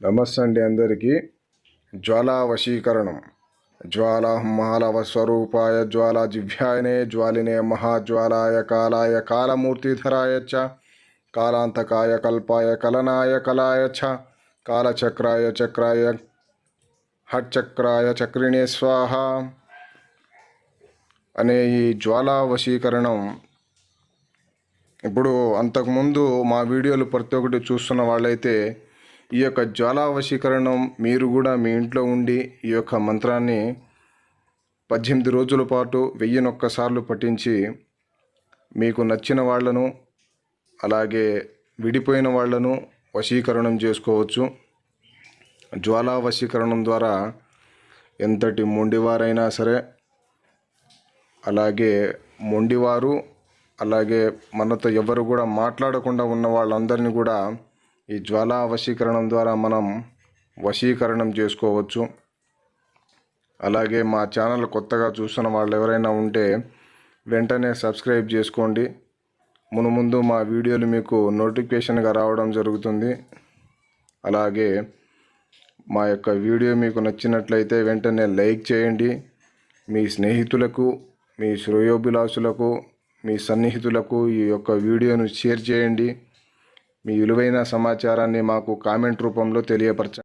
నమస్తే అండి అందరికీ. జ్వాలా వశీకరణం జ్వాలాహ్మాలవ స్వరూపాయ జ్వాలా జివ్యాయనే జ్వాలినే మహాజ్వాలాయ కాలాయ కాలమూర్తిధరాయ చ కాలాంతకాయ కల్పాయ కలనాయ కలాయ చ కాలచక్రాయ చక్రాయ హట్చక్రాయ చక్రిణే స్వాహ. అనే ఈ జ్వాలా వశీకరణం ఇప్పుడు అంతకుముందు మా వీడియోలు ప్రతి ఒక్కటి చూస్తున్న వాళ్ళైతే ఈ యొక్క జ్వాలా వశీకరణం మీరు కూడా మీ ఇంట్లో ఉండి ఈ యొక్క మంత్రాన్ని పద్దెనిమిది రోజుల పాటు వెయ్యినొక్కసార్లు పఠించి మీకు నచ్చిన వాళ్ళను అలాగే విడిపోయిన వాళ్ళను వశీకరణం చేసుకోవచ్చు. జ్వాలా వశీకరణం ద్వారా ఎంతటి మొండివారైనా సరే అలాగే మొండివారు అలాగే మనతో ఎవరు కూడా మాట్లాడకుండా ఉన్న వాళ్ళందరినీ కూడా ఈ జ్వాలా వశీకరణం ద్వారా మనం వశీకరణం చేసుకోవచ్చు. అలాగే మా ఛానల్ కొత్తగా చూస్తున్న వాళ్ళు ఎవరైనా ఉంటే వెంటనే సబ్స్క్రైబ్ చేసుకోండి. మునుముందు మా వీడియోలు మీకు నోటిఫికేషన్గా రావడం జరుగుతుంది. అలాగే మా యొక్క వీడియో మీకు నచ్చినట్లయితే వెంటనే లైక్ చేయండి. మీ స్నేహితులకు మీ శ్రేయోభిలాషులకు మీ సన్నిహితులకు ఈ యొక్క వీడియోను షేర్ చేయండి. మీ విలువైన సమాచారాన్ని మాకు కామెంట్ రూపంలో తెలియపరచండి.